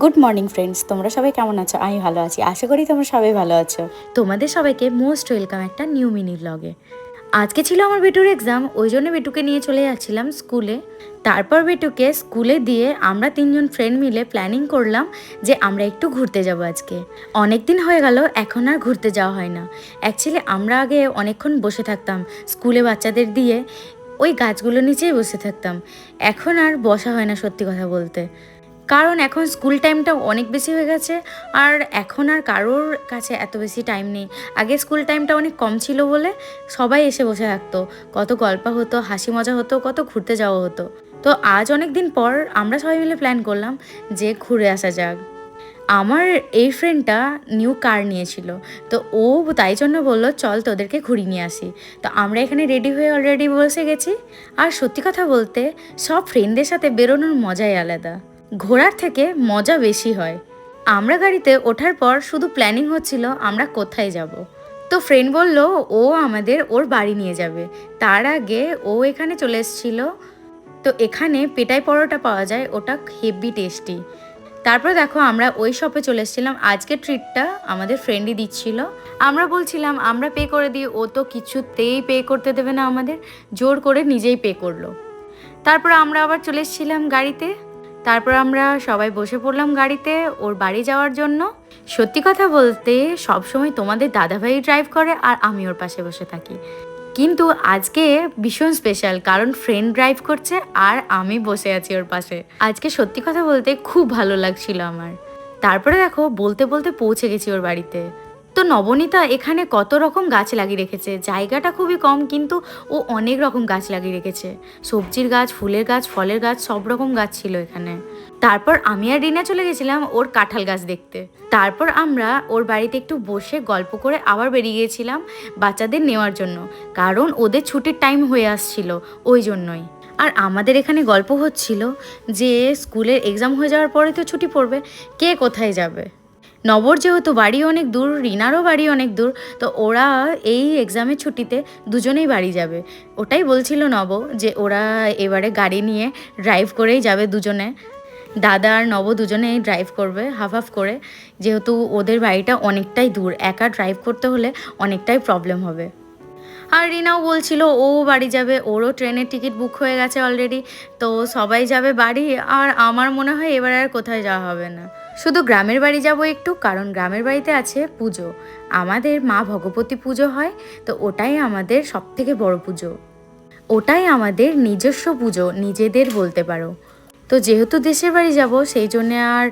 Good morning friends তোমরা সবাই কেমন আছো? আমি ভালো আছি। আশা করি তোমরা সবাই ভালো আছো। তোমাদের সবাইকে মোস্ট ওয়েলকাম একটা নিউ মিনি ব্লগে আজকে ছিল আমার বেটুর এক্সাম ওই জন্য বেটুকে নিয়ে চলে যাচ্ছিলাম স্কুলে তারপর বেটুকে স্কুলে দিয়ে আমরা তিনজন ফ্রেন্ড মিলে প্ল্যানিং করলাম যে আমরা একটু ঘুরতে যাব আজকে। অনেক দিন হয়ে গেল, এখন আর ঘুরতে যাওয়া হয় না। অ্যাকচুয়ালি আমরা আগে অনেকক্ষণ বসে থাকতাম স্কুলে বাচ্চাদের দিয়ে ওই গাছগুলোর নিচেই বসে থাকতাম। এখন আর বসা হয় না সত্যি কথা বলতে। কারণ এখন স্কুল টাইমটা অনেক বেশি হয়ে গেছে, আর এখন আর কারোর কাছে এত বেশি টাইম নেই। আগে স্কুল টাইমটা অনেক কম ছিল বলে সবাই এসে বসে থাকতো। কত গল্প হতো, হাসি মজা হতো, কত ঘুরতে যাওয়া হতো। তো আজ অনেক দিন পর আমরা সবাই মিলে প্ল্যান করলাম যে ঘুরে আসা যাক। আমার এই ফ্রেন্ডটা নিউ কার নিয়েছিল, তো ও তাই জন্য বলল, চল তোদেরকে ঘুরিয়ে নিয়ে আসি। তো আমরা এখানে রেডি হয়ে অলরেডি বসে গেছি। আর সত্যি কথা বলতে, সব ফ্রেন্ডদের সাথে বেরোনোর মজাই আলাদা। ঘোরার থেকে মজা বেশি হয়। আমরা গাড়িতে ওঠার পর শুধু প্ল্যানিং হচ্ছিল আমরা কোথায় যাব। তো ফ্রেন্ড বলল, ও আমাদের ওর বাড়ি নিয়ে যাবে। তার আগে ও এখানে চলে এসেছিল। তো এখানে পেটাই পরোটা পাওয়া যায়, ওটা হেভি টেস্টি তারপর দেখো আমরা ওই শপে চলে এসেছিলাম। আজকে ট্রিটটা আমাদের ফ্রেন্ডই দিচ্ছিল। আমরা বলছিলাম, আমরা পে করে দিই। ও তো কিছুতেই পে করতে দেবে না আমাদের। জোর করে নিজেই পে করল। তারপর আমরা আবার চলে এসেছিলাম গাড়িতে। তারপর আমরা সবাই বসে পড়লাম গাড়িতে ওর বাড়ি যাওয়ার জন্য। সত্যি কথা বলতে, সবসময় তোমাদের দাদাভাই ড্রাইভ করে আর আমি ওর পাশে বসে থাকি। কিন্তু আজকে ভীষণ স্পেশাল কারণ ফ্রেন্ড ড্রাইভ করছে আর আমি বসে আছি ওর পাশে। আজকে সত্যি কথা বলতে খুব ভালো লাগছিল আমার। তারপরে দেখো, বলতে বলতে পৌঁছে গেছি ওর বাড়িতে। তো নবনীতা এখানে কত রকম গাছ লাগিয়ে রেখেছে? জায়গাটা খুবই কম, কিন্তু ও অনেক রকম গাছ লাগিয়ে রেখেছে। সবজির গাছ, ফুলের গাছ, ফলের গাছ, সব রকম গাছ ছিল এখানে। তারপর আমি আর রিনা চলে গেছিলাম ওর কাঁঠাল গাছ দেখতে। তারপর আমরা ওর বাড়িতে একটু বসে গল্প করে আবার বেরিয়ে গিয়েছিলাম বাচ্চাদের নেওয়ার জন্য। কারণ ওদের ছুটির টাইম হয়ে আসছিল, ওই জন্যই। আর আমাদের এখানে গল্প হচ্ছিল যে, স্কুলের এক্সাম হয়ে যাওয়ার পরে তো ছুটি পড়বে, কে কোথায় যাবে? নবর যেহেতু বাড়ি অনেক দূর, রিনারও বাড়ি অনেক দূর, তো ওরা এই এক্সামের ছুটিতে দুজনেই বাড়ি যাবে। ওটাই বলছিল নব যে ওরা এবারে গাড়ি নিয়ে ড্রাইভ করেই যাবে দুজনে। দাদা আর নব দুজনেই ড্রাইভ করবে হাফ হাফ করে। যেহেতু ওদের বাড়িটা অনেকটাই দূর, একা ড্রাইভ করতে হলে অনেকটাই প্রবলেম হবে। আর রিনাও বলছিল, ও বাড়ি যাবে, ওরও ট্রেনের টিকিট বুক হয়ে গেছে অলরেডি তো সবাই যাবে বাড়ি, আর আমার মনে হয় এবার আর কোথায় যাওয়া হবে না। শুধু গ্রামের বাড়ি যাব একটু, কারণ গ্রামের বাড়িতে আছে পুজো। আমাদের মা ভগবতী পুজো হয়, তো ওটাই আমাদের সব থেকে বড় পুজো। ওটাই আমাদের নিজস্ব পুজো, নিজেদের বলতে পারো। তো যেহেতু দেশের বাড়ি যাব, সেই জন্যে আর